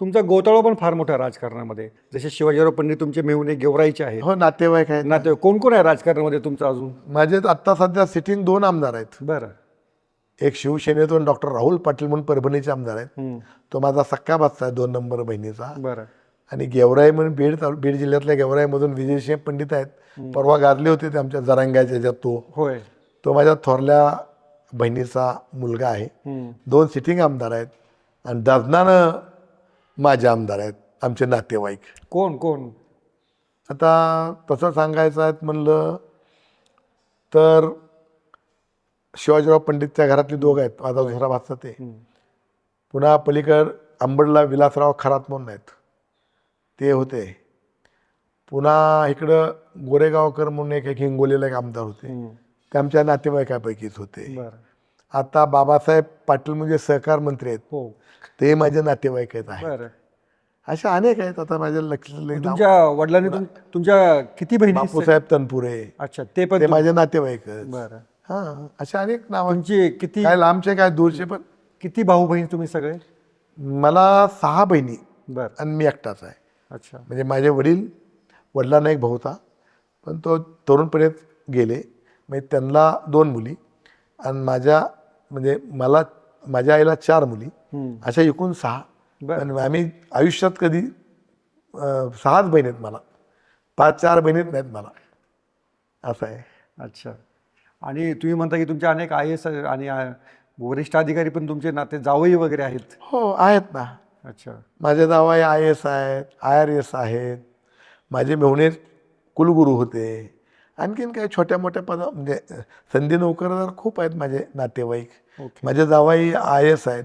तुमचा गोताळा पण फार मोठा आहे राजकारणामध्ये. जसे शिवाजीराव पंडित तुमचे मेहुणे गेवराईचे आहेत. हो नातेवाईक आहेत. नाते कोण कोण आहे राजकारणामध्ये तुमचं अजून? माझे आत्ता सध्या सिटिंग दोन आमदार आहेत. बरं. एक शिवसेनेतून डॉक्टर राहुल पाटील म्हणून परभणीचे आमदार आहेत. तो माझा सक्का भाचा आहे दोन नंबर बहिणीचा. बरं. आणि गेवराई म्हणून बीड तालु बीड जिल्ह्यातल्या गेवराईमधून विजयसिंह पंडित आहेत. परवा गाजले होते ते आमच्या जरांग्याच्या ह्याच्यात तो. होय. तो माझ्या थोरल्या बहिणीचा मुलगा आहे. दोन सिटिंग आमदार आहेत. आणि डझनानं माझे आमदार आहेत आमचे नातेवाईक. कोण कोण? आता तसं सांगायचं आहे म्हणलं तर शिवाजीराव पंडितच्या घरातले दोघं आहेत माझा दुसरा भाचा ते. पुन्हा पलीकड अंबडला विलासराव खरात म्हणून आहेत. ते होते. पुन्हा इकडं गोरेगावकर म्हणून एक एक हिंगोलीला एक आमदार होते. ते आमच्या नातेवाईकापैकीच होते. बरं. आता बाबासाहेब पाटील म्हणजे सहकार मंत्री आहेत. हो. ते माझे नातेवाईक आहेत आहे बरं. अशा अनेक आहेत. आता माझ्या लक्षात. तुमच्या वडिलांनी तुम- तुमच्या किती बहिणी बापूसाहेब तनपुरे. अच्छा ते पण ते माझे नातेवाईक आहेत. बरं. हा अशा अनेक नाव तुमची किती काय लांबचे काय दूरचे पण. किती भाऊ बहीण तुम्ही सगळे? मला सहा बहिणी. बरं. आणि मी एकटाच आहे. अच्छा. म्हणजे माझे वडील वडिलांना एक भाऊ होता. पण तो तरुणपणेत गेले. म्हणजे त्यांना दोन मुली. आणि माझ्या म्हणजे मला माझ्या आईला चार मुली. अशा एकूण सहा. पण आम्ही आयुष्यात कधी अं, सहाच बहीण आहेत मला. पाच चार बहिणीत नाहीत मला. असं आहे. अच्छा. आणि तुम्ही म्हणता की तुमचे अनेक आय एस आणि आ- वरिष्ठ अधिकारी पण तुमचे नाते जावई वगैरे आहेत. हो आहेत ना. अच्छा. माझे जावई आय एस आहेत आय आर एस आहेत. माझे मेहुणे कुलगुरू होते. आणखीन काही छोट्या मोठ्या पद म्हणजे संधी नोकरदार खूप आहेत माझे नातेवाईक. माझे जावाई आय एस आहेत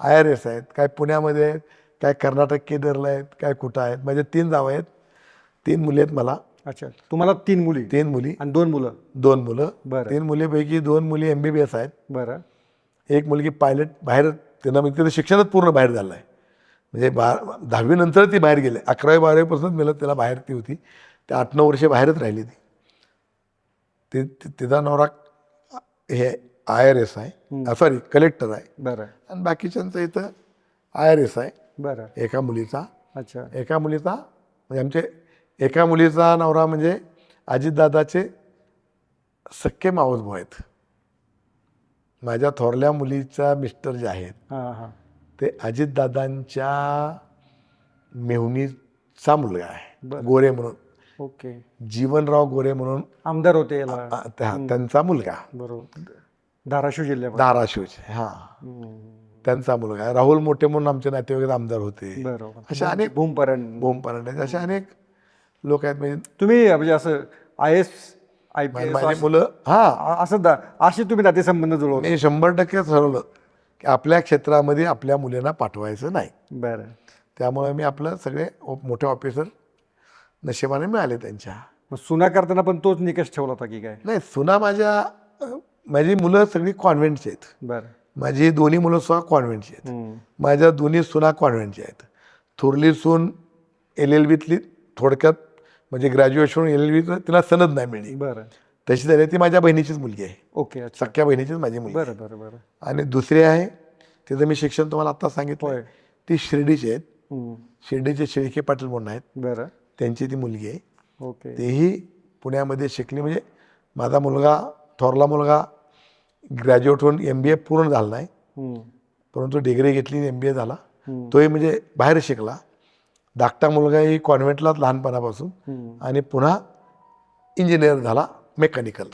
आय आर एस आहेत काय पुण्यामध्ये आहेत काय कर्नाटक केदरला आहेत काय कुठं आहेत. माझे तीन जावं आहेत तीन मुली आहेत मला. अच्छा. तुम्हाला तीन मुली? तीन मुली. आणि दोन मुलं? दोन मुलं. बरं. तीन मुलीपैकी दोन मुली एम बी बी एस आहेत. बरं. एक मुलगी पायलट बाहेर त्यांना म्हणजे तिचं शिक्षणच पूर्ण बाहेर झालं आहे म्हणजे बा दहावीनंतर ती बाहेर गेले. अकरावी बारावीपासूनच मिळत त्याला बाहेर ती होती. ते आठ नऊ वर्षे बाहेरच राहिली ती. ते तिचा नवरा हे आय आर एस आहे. सॉरी कलेक्टर आहे. बरं. आणि बाकीच्यांचं इथं आय आर एस आहे. बरं. एका मुलीचा. अच्छा. एका मुलीचा म्हणजे आमचे एका मुलीचा नवरा म्हणजे अजितदादाचे सख्खे मावस भाऊ आहेत. माझ्या थोरल्या मुलीचा मिस्टर जे आहेत ते अजितदादांच्या मेहुणीचा मुलगा आहे. गोरे म्हणून. ओके. जीवनराव गोरे म्हणून आमदार होते याला. त्या- त्यांचा मुलगा. बरोबर. धाराशिव जिल्ह्यामध्ये. धाराशिवचे हा. हम्म. त्यांचा मुलगा. राहुल मोठे म्हणून आमचे नातेवाईक आमदार होते. बरोबर. अशा अनेक भूमपरण परांडे असे अनेक लोक आहेत. म्हणजे तुम्ही म्हणजे असं आय एस आय पी माझी मुलं हा. असं दा- असे तुम्ही नातेसंबंध जुळवले मी शंभर टक्के ठरवलं की आपल्या क्षेत्रामध्ये आपल्या मुलींना पाठवायचं नाही. बरं. त्यामुळे मी आपलं सगळे ओ- मोठे ऑफिसर नशिबाने मिळाले त्यांच्या. मग सुना करताना पण तोच निकष ठेवला होता की काय? नाही सुना माझ्या अं, माझी मुलं सगळी कॉन्व्हेंटची आहेत. बरं. माझी दोन्ही मुलं सुद्धा कॉन्व्हेंटची आहेत. माझ्या दोन्ही सुना कॉन्व्हेंटच्या आहेत. थोरली सून एल एल बीतली थोडक्यात म्हणजे ग्रॅज्युएशन एल एल बी तिला सनद नाही मिळली. बरं. तशी झाली ती माझ्या बहिणीचीच मुलगी आहे. ओके अच्छा. सख्या बहिणीचीच माझी मुलगी आहे. बरं बरं बरं. आणि दुसरी आहे तिचं मी शिक्षण तुम्हाला आत्ता सांगितलं होय. ती शिर्डीची आहेत. हम्म. शिर्डीचे शेळके पाटील म्हणून आहेत. बरं. त्यांची ती मुलगी आहे. ओके. तेही पुण्यामध्ये शिकली. म्हणजे माझा मुलगा थोरला मुलगा ग्रॅज्युएट होऊन एम बी ए पूर्ण झाला नाही. हम्म. परंतु डिग्री घेतली एम बी ए झाला. तोही म्हणजे बाहेर शिकला. धाकटा मुलगाही कॉन्व्हेंटलाच लहानपणापासून. आणि पुन्हा इंजिनियर झाला मेकॅनिकल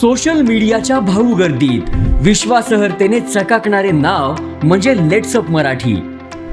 सोशल मीडियाच्या भाऊ गर्दीत. विश्वासार्हतेने चकाकणारे नाव म्हणजे लेट्सअप मराठी.